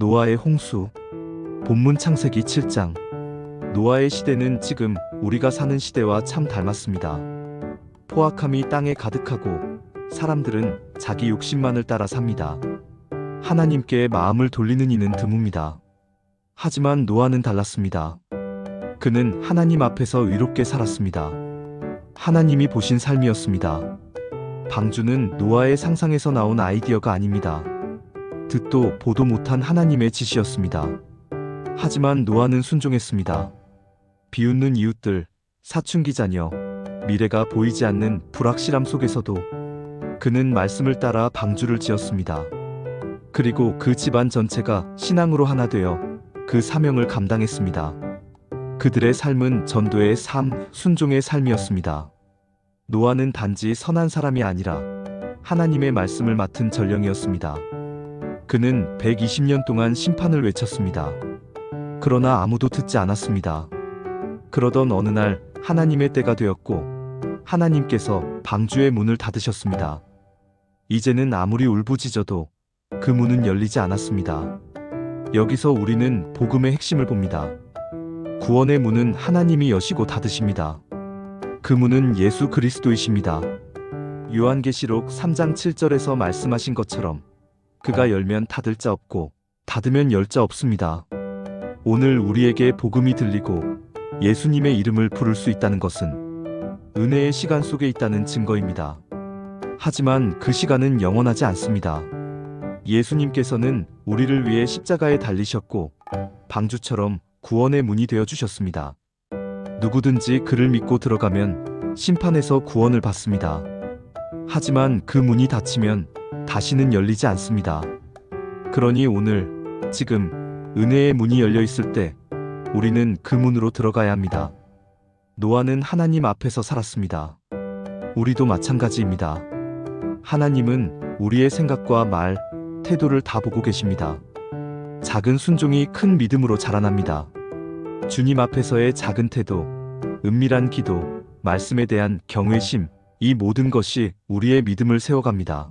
노아의 홍수 본문 창세기 7장 노아의 시대는 지금 우리가 사는 시대와 참 닮았습니다. 포악함이 땅에 가득하고 사람들은 자기 욕심만을 따라 삽니다. 하나님께 마음을 돌리는 이는 드뭅니다. 하지만 노아는 달랐습니다. 그는 하나님 앞에서 의롭게 살았습니다. 하나님이 보신 삶이었습니다. 방주는 노아의 상상에서 나온 아이디어가 아닙니다. 듣도 보도 못한 하나님의 지시였습니다. 하지만 노아는 순종했습니다. 비웃는 이웃들, 사춘기 자녀, 미래가 보이지 않는 불확실함 속에서도 그는 말씀을 따라 방주를 지었습니다. 그리고 그 집안 전체가 신앙으로 하나 되어 그 사명을 감당했습니다. 그들의 삶은 전도의 삶, 순종의 삶이었습니다. 노아는 단지 선한 사람이 아니라 하나님의 말씀을 맡은 전령이었습니다. 그는 120년 동안 심판을 외쳤습니다. 그러나 아무도 듣지 않았습니다. 그러던 어느 날 하나님의 때가 되었고 하나님께서 방주의 문을 닫으셨습니다. 이제는 아무리 울부짖어도 그 문은 열리지 않았습니다. 여기서 우리는 복음의 핵심을 봅니다. 구원의 문은 하나님이 여시고 닫으십니다. 그 문은 예수 그리스도이십니다. 요한계시록 3장 7절에서 말씀하신 것처럼 그가 열면 닫을 자 없고 닫으면 열 자 없습니다. 오늘 우리에게 복음이 들리고 예수님의 이름을 부를 수 있다는 것은 은혜의 시간 속에 있다는 증거입니다. 하지만 그 시간은 영원하지 않습니다. 예수님께서는 우리를 위해 십자가에 달리셨고 방주처럼 구원의 문이 되어 주셨습니다. 누구든지 그를 믿고 들어가면 심판에서 구원을 받습니다. 하지만 그 문이 닫히면 다시는 열리지 않습니다. 그러니 오늘, 지금, 은혜의 문이 열려 있을 때, 우리는 그 문으로 들어가야 합니다. 노아는 하나님 앞에서 살았습니다. 우리도 마찬가지입니다. 하나님은 우리의 생각과 말, 태도를 다 보고 계십니다. 작은 순종이 큰 믿음으로 자라납니다. 주님 앞에서의 작은 태도, 은밀한 기도, 말씀에 대한 경외심, 이 모든 것이 우리의 믿음을 세워갑니다.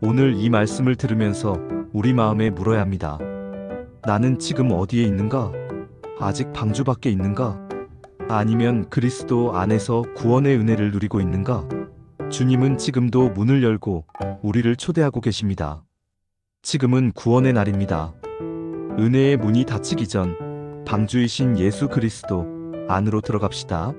오늘 이 말씀을 들으면서 우리 마음에 물어야 합니다. 나는 지금 어디에 있는가? 아직 방주 밖에 있는가? 아니면 그리스도 안에서 구원의 은혜를 누리고 있는가? 주님은 지금도 문을 열고 우리를 초대하고 계십니다. 지금은 구원의 날입니다. 은혜의 문이 닫히기 전 방주이신 예수 그리스도 안으로 들어갑시다.